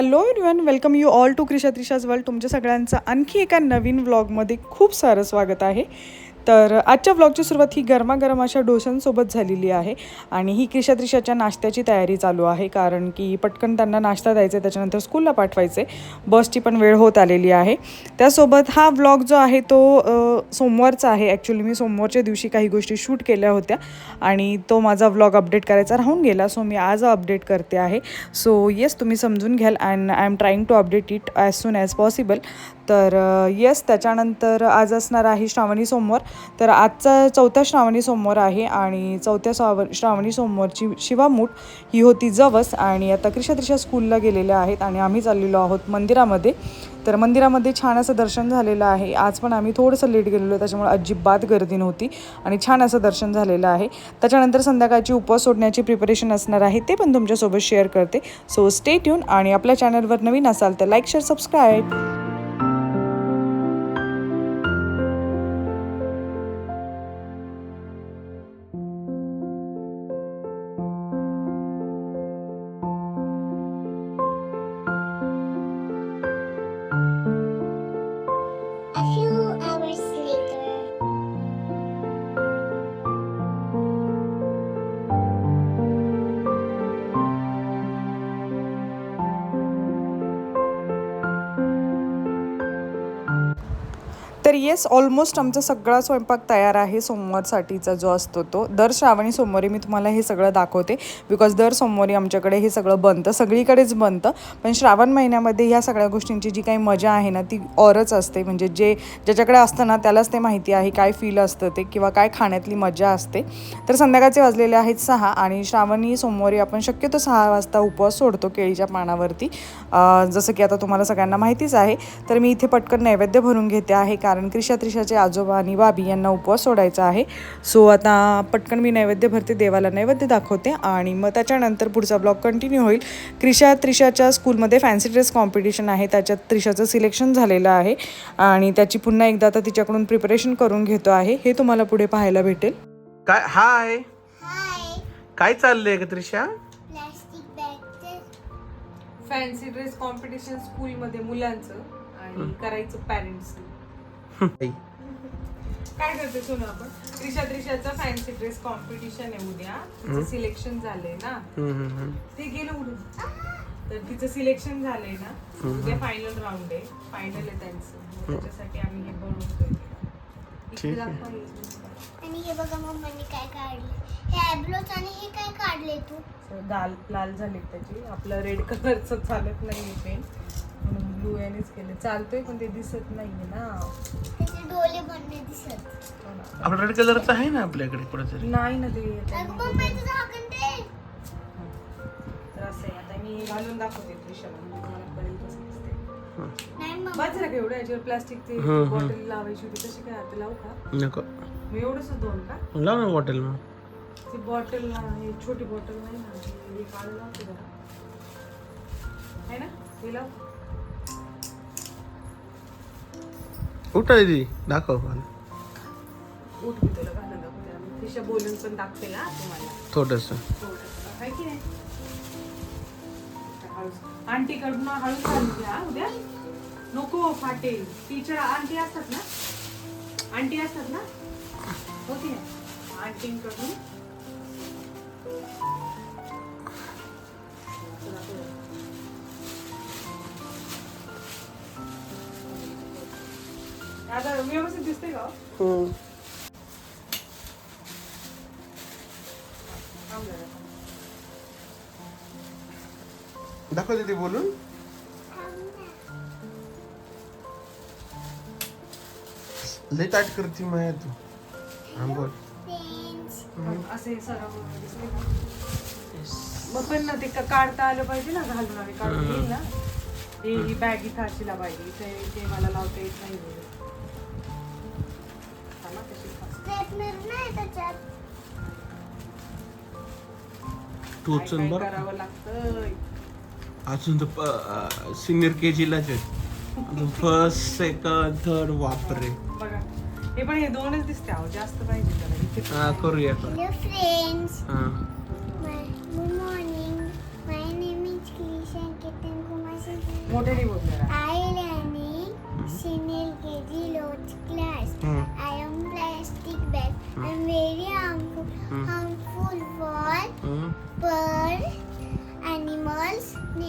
Hello everyone welcome you all to Krisha Trisha's world. तुमच्या सगळ्यांचं आणखी एका नवीन व्लॉगमध्ये खूप सारं स्वागत आहे. तर आजच्या व्लॉगची सुरुवात ही गरमागरम अशा डोशांसोबत झालेली आहे. आणि ही क्रिशा त्रिशाच्या नाश्त्याची तयारी चालू आहे कारण की पटकन त्यांना नाश्ता द्यायचा आहे त्याच्यानंतर स्कूलला पाठवायचे बसची पण वेळ होत आलेली आहे. त्यासोबत हा व्लॉग जो आहे तो सोमवारचा आहे. ॲक्च्युली मी सोमवारच्या दिवशी काही गोष्टी शूट केल्या होत्या आणि तो माझा व्लॉग अपडेट करायचा राहून गेला सो मी आज अपडेट करते आहे. सो येस तुम्ही समजून घ्याल and I am trying to update it as soon as possible तर येस त्याच्यानंतर आज असणार आहे श्रावणी सोमवार. तर आजचा चौथा श्रावणी सोमवार आहे आणि चौथ्या श्राव श्रावणी सोमवारची शिवामूठ ही होती जवस आणि आता क्रिशा त्रिशा स्कूलला गेलेल्या आहेत आणि आम्ही चाललेलो आहोत मंदिरामध्ये. तर मंदिरामध्ये छान असं दर्शन झालेलं आहे. आज पण आम्ही थोडंसं लेट गेलेलो त्याच्यामुळे अजिबात गर्दी नव्हती आणि छान असं दर्शन झालेलं आहे. त्याच्यानंतर संध्याकाळची उपवास सोडण्याची प्रिपरेशन असणार आहे ते पण तुमच्यासोबत शेअर करते. सो स्टे ट्यून आणि आपल्या चॅनलवर नवीन असाल तर लाईक शेअर सबस्क्राईब तर येस ऑलमोस्ट आमचा सगळा स्वयंपाक तयार आहे सोमवारसाठीचा जो असतो तो. दर श्रावणी सोमवारी मी तुम्हाला हे सगळं दाखवते बिकॉज दर सोमवारी आमच्याकडे हे सगळं बनतं सगळीकडेच बनतं. पण श्रावण महिन्यामध्ये ह्या सगळ्या गोष्टींची जी काही मजा आहे ना ती औरच असते. म्हणजे जे ज्याच्याकडे असतं ना त्यालाच ते माहिती आहे काय फील असतं ते किंवा काय खाण्यातली मजा असते. तर संध्याकाळचे वाजलेले आहेत सहा आणि श्रावणी सोमवारी आपण शक्यतो सहा वाजता उपवास सोडतो केळीच्या पानावरती. जसं की आता तुम्हाला सगळ्यांना माहितीच आहे. तर मी इथे पटकन नैवेद्य भरून घेते आहे का कारण क्रिशा त्रिशाचे आजोबा आणि बाबी यांना उपवास सोडायचा आहे. सो आता पटकन मी नैवेद्य भरते देवाला नैवेद्य दाखवते आणि मग त्याच्यानंतर पुढचा ब्लॉग कंटिन्यू होईल. क्रिशा त्रिशाच्या स्कूलमध्ये फॅन्सी ड्रेस कॉम्पिटिशन आहे त्याच्यात त्रिशाचं सिलेक्शन झालेलं आहे आणि त्याची पुन्हा एकदा आता तिच्याकडून प्रिपरेशन करून घेतो आहे. हे तुम्हाला पुढे पाहायला भेटेल. काय हाय. काय चाललंय का त्रिशा. फॅन्सी ड्रेस कॉम्पिटिशन स्कूलमध्ये मुलांचं आणि करायचं पॅरेंट्स काय करते सोनू आपण? त्रिशा त्रिशाचं फॅन्सी ड्रेस कॉम्पिटिशन आहे उद्या. तिचं सिलेक्शन झालंय ना. ते गेलं उडून. तर तिचं सिलेक्शन झालंय ना. उद्या फायनल राऊंड आहे. फायनल आहे त्यांचं. त्याच्यासाठी आम्ही हे बनवतोय. हे. आणि हे बघा मम्मीने काय काढले. हे आयब्रोज आणि हे काय काढले तू? दाल लाल झाले त्याची. आपलं रेड कलरचं चालत नाहीये पेन म्हणून ब्लू यानेच केले. चालतोय पण ते दिसत नाहीये ना. त्याचे डोळे पण नाही दिसत. हो ना. आपला रेड कलरचा आहे ना आपल्याकडे कुठेतरी नाही ना ते अगं मम्मी तुझं झाकण दे. तर असं आहे आता मी घालून दाखवते त्रिशाला. म्हणजे तुम्हाला कळेल कसं दिसते. नाही मम्मी. बस झालं का एवढं याच्यावर प्लास्टिक ते हम्म, हम्म. बॉटल लावायची होती तशी काय आता लावू का? नको. मी एवढंच दोन का? लाव ना बॉटल मग. ती बॉटल हे छोटी बॉटल नाही ना हे काढून लावते जरा. आहे ना? हे लाव. उठा दीदी दाखव मला उठ मी तुला घालून दाखवते त्रिशा बोलून पण दाखते ना तुम्हाला. थोडस. थोडंसं. आहे की नाही? हळूच. आंटी कडून हळूच घालून घ्या उद्या. नको फाटेल टीचर आंटी असतात ना? आंटी असतात ना? हो की नाही? आंटींकडून. आता व्यवस्थित दिसते का? हो? थांब जरा. दाखव दीदी बोलून. लय टाईट करते मग तू. बोल. पेन्स असे सराव दिसले का? मग पण ना ते का- काढता आलं पाहिजे ना घालून आम्ही काढून येईल ना. हे ही बॅग इथं पाहिजे ते ते मला लावता येत नाही त्याच्यात काय बरं करावं लागतंय? अजून तर सिनियर के जीलाच आहे फर्स्ट सेकंड थर्ड वापरे बघा हे पण हे दोनच दिसते अहो जास्त पाहिजे त्याला. इथे पण हा आहे. करूया करू हॅलो फ्रेंड्स हा. Good morning my name is Krishan Ketan Kumar मोठ्याने बोल जरा I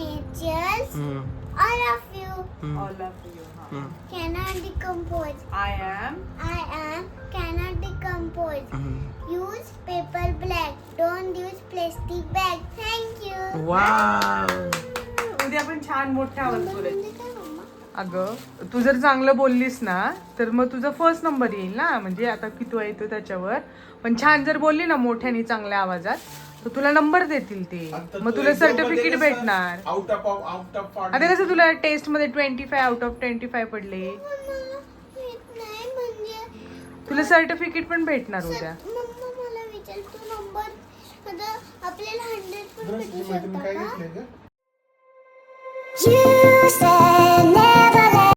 nature, हम्म, all of you. Hmm, all of you hmm, Cannot decompose. I am I am cannot decompose. हम्म. Use paper black. Don't use plastic bag. Thank you. Wow उद्या आपण छान मोठ्या आवाज बोलायचं म्हणजे? अगं तू जर चांगलं बोललीस ना तर मग तुझा फर्स्ट नंबर येईल ना म्हणजे आता किती येतो त्याच्यावर पण छान जर बोलली ना मोठ्याने चांगल्या आवाजात तर तुला नंबर देतील ते. मग तुला सर्टिफिकेट भेटणार. आउट ऑफ आउट ऑफ आता कसं तुला टेस्टमध्ये twenty five out of twenty five पडले? मला येत नाही म्हणजे तुला सर्टिफिकेट पण भेटणार उद्या. मम्मा मला विचार तू नंबर आता आपल्याला हंड्रेड पण भेटू शकता का? काय You say